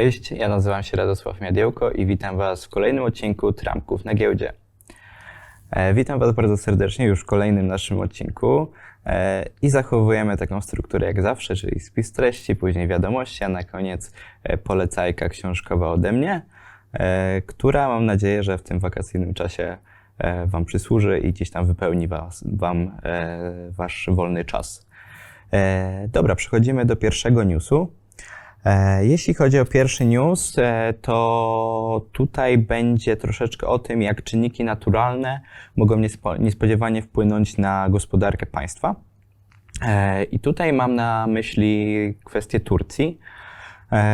Cześć, ja nazywam się Radosław Miadiełko i witam Was w kolejnym odcinku Trampków na giełdzie. E, witam Was bardzo serdecznie już w kolejnym naszym odcinku e, i zachowujemy taką strukturę jak zawsze, czyli spis treści, później wiadomości, a na koniec e, polecajka książkowa ode mnie, która mam nadzieję, że w tym wakacyjnym czasie Wam przysłuży i gdzieś tam wypełni was, Wam Wasz wolny czas. Dobra, przechodzimy do pierwszego newsu. E, Jeśli chodzi o pierwszy news, e, to tutaj będzie troszeczkę o tym, jak czynniki naturalne mogą niespo- niespodziewanie wpłynąć na gospodarkę państwa. E, I tutaj mam na myśli kwestię Turcji,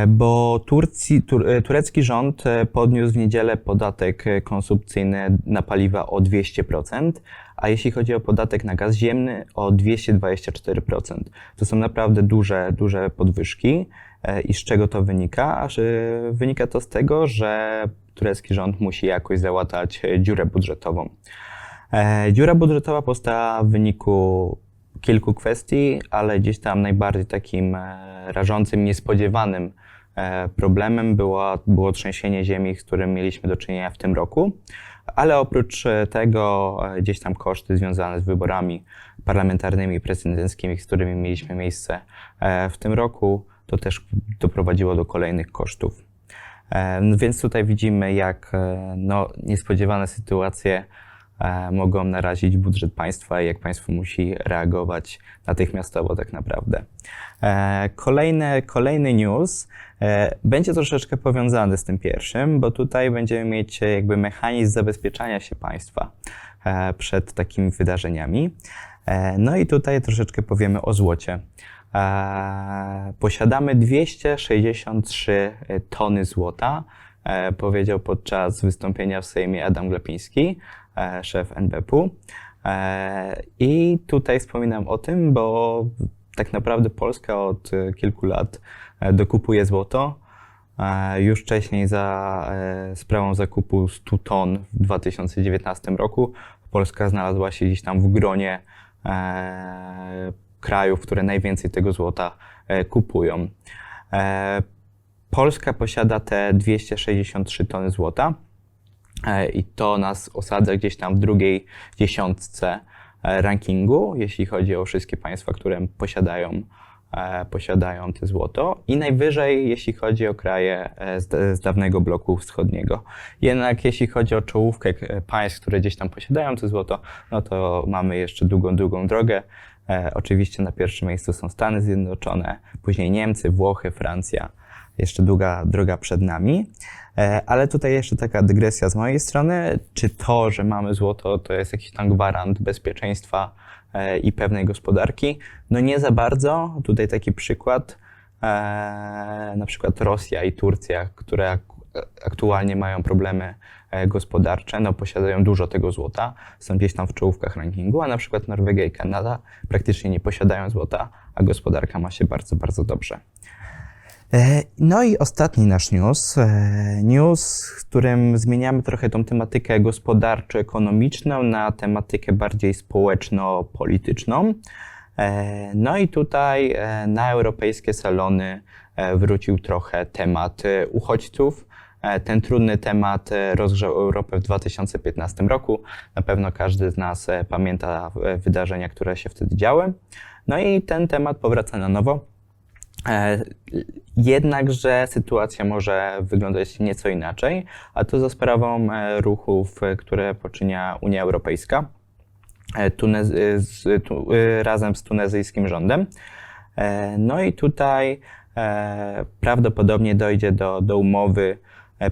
bo Turcji, tur, e, turecki rząd e, podniósł w niedzielę podatek e, konsumpcyjny na paliwa o 200%, a jeśli chodzi o podatek na gaz ziemny o 224%. To są naprawdę duże, duże podwyżki. E, I z czego to wynika? Aż, e, Wynika to z tego, że turecki rząd musi jakoś załatać e, dziurę budżetową. E, Dziura budżetowa powstała w wyniku kilku kwestii, ale gdzieś tam najbardziej takim e, rażącym, niespodziewanym e, problemem było, było trzęsienie ziemi, z którym mieliśmy do czynienia w tym roku. Ale oprócz e, tego gdzieś tam koszty związane z wyborami parlamentarnymi prezydenckimi, z którymi mieliśmy miejsce w tym roku, to też doprowadziło do kolejnych kosztów. Więc tutaj widzimy, jak no, niespodziewane sytuacje mogą narazić budżet państwa i jak państwo musi reagować natychmiastowo tak naprawdę. E, Kolejny, kolejny news e, będzie troszeczkę powiązany z tym pierwszym, bo tutaj będziemy mieć e, jakby mechanizm zabezpieczania się państwa e, przed takimi wydarzeniami. E, No i tutaj troszeczkę powiemy o złocie. E, Posiadamy 263 tony złota, e, powiedział podczas wystąpienia w Sejmie Adam Glapiński, e, szef NBP-u. E, I tutaj wspominam o tym, bo tak naprawdę Polska od e, kilku lat e, dokupuje złoto. E, Już wcześniej za e, sprawą zakupu 100 ton w 2019 roku Polska znalazła się gdzieś tam w gronie e, krajów, które najwięcej tego złota e, kupują. E, Polska posiada te 263 tony złota e, i to nas osadza gdzieś tam w drugiej dziesiątce e, rankingu, jeśli chodzi o wszystkie państwa, które posiadają, e, posiadają te złoto i najwyżej, jeśli chodzi o kraje e, z, z dawnego bloku wschodniego. Jednak jeśli chodzi o czołówkę e, państw, które gdzieś tam posiadają to złoto, no to mamy jeszcze długą, długą drogę. E, oczywiście na pierwszym miejscu są Stany Zjednoczone, później Niemcy, Włochy, Francja. Jeszcze długa droga przed nami. E, ale tutaj jeszcze taka dygresja z mojej strony. Czy to, że mamy złoto, to jest jakiś tam gwarant bezpieczeństwa e, i pewnej gospodarki? No nie za bardzo. Tutaj taki przykład. E, na przykład Rosja i Turcja, które ak- aktualnie mają problemy gospodarcze, no posiadają dużo tego złota, są gdzieś tam w czołówkach rankingu, a na przykład Norwegia i Kanada praktycznie nie posiadają złota, a gospodarka ma się bardzo, bardzo dobrze. E, No i ostatni nasz news. e, News, w którym zmieniamy trochę tą tematykę gospodarczo-ekonomiczną na tematykę bardziej społeczno-polityczną. E, No i tutaj na europejskie salony wrócił trochę temat uchodźców. Ten trudny temat rozgrzał Europę w 2015 roku. Na pewno każdy z nas pamięta wydarzenia, które się wtedy działy. No i ten temat powraca na nowo. E, Jednakże sytuacja może wyglądać nieco inaczej, a to za sprawą e, ruchów, e, które poczynia Unia Europejska Tunez, z, tu, razem z tunezyjskim rządem. No i tutaj prawdopodobnie dojdzie do, do umowy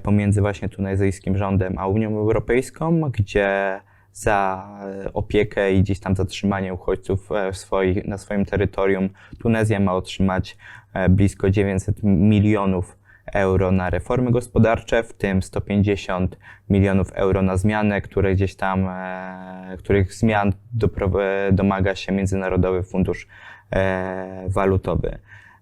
pomiędzy właśnie tunezyjskim rządem a Unią Europejską, gdzie za e, opiekę i gdzieś tam zatrzymanie uchodźców e, swoich, na swoim terytorium Tunezja ma otrzymać e, blisko 900 milionów euro na reformy gospodarcze, w tym 150 milionów euro na zmiany, które gdzieś tam, których zmian domaga się Międzynarodowy Fundusz Walutowy.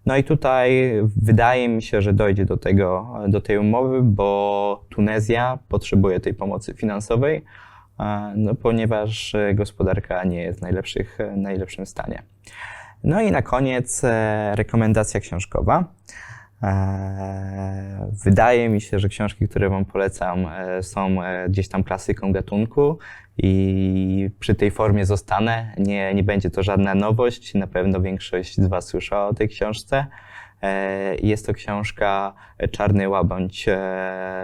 No i tutaj wydaje mi się, że dojdzie do, tego, do tej umowy, bo Tunezja potrzebuje tej pomocy finansowej, no, ponieważ e, gospodarka nie jest w najlepszych, e, najlepszym stanie. No i na koniec e, rekomendacja książkowa. Wydaje mi się, że książki, które Wam polecam, są gdzieś tam klasyką gatunku i przy tej formie zostanę. Nie, nie będzie to żadna nowość. Na pewno większość z Was słyszała o tej książce. Jest to książka Czarny Łabędź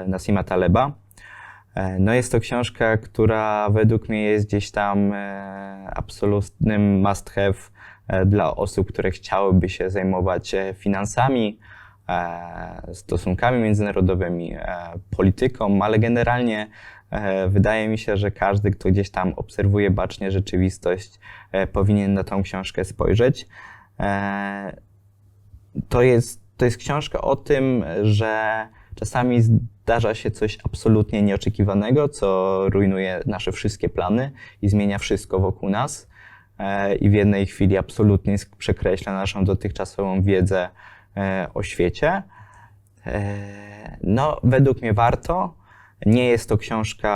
Nasima Taleba. E, No jest to książka, która według mnie jest gdzieś tam e, absolutnym must have e, dla osób, które chciałyby się zajmować finansami, stosunkami międzynarodowymi, polityką, ale generalnie wydaje mi się, że każdy, kto gdzieś tam obserwuje bacznie rzeczywistość, powinien na tą książkę spojrzeć. To jest, to jest książka o tym, że czasami zdarza się coś absolutnie nieoczekiwanego, co rujnuje nasze wszystkie plany i zmienia wszystko wokół nas. E, I w jednej chwili absolutnie przekreśla naszą dotychczasową wiedzę e, o świecie. E, No, według mnie warto. Nie jest to książka,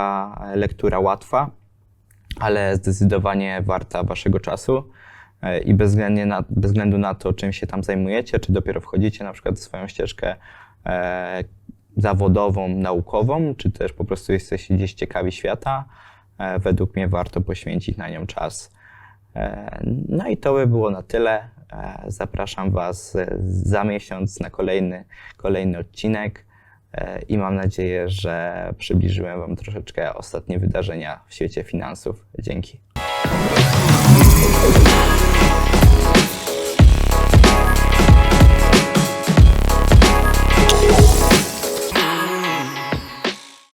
lektura łatwa, ale zdecydowanie warta waszego czasu i bezwzględnie na, bez względu na to, czym się tam zajmujecie, czy dopiero wchodzicie na przykład w swoją ścieżkę zawodową, naukową, czy też po prostu jesteście gdzieś ciekawi świata, e, według mnie warto poświęcić na nią czas. E, no i to by było na tyle. E, zapraszam Was za miesiąc na kolejny, kolejny odcinek i mam nadzieję, że przybliżyłem Wam troszeczkę ostatnie wydarzenia w świecie finansów. Dzięki.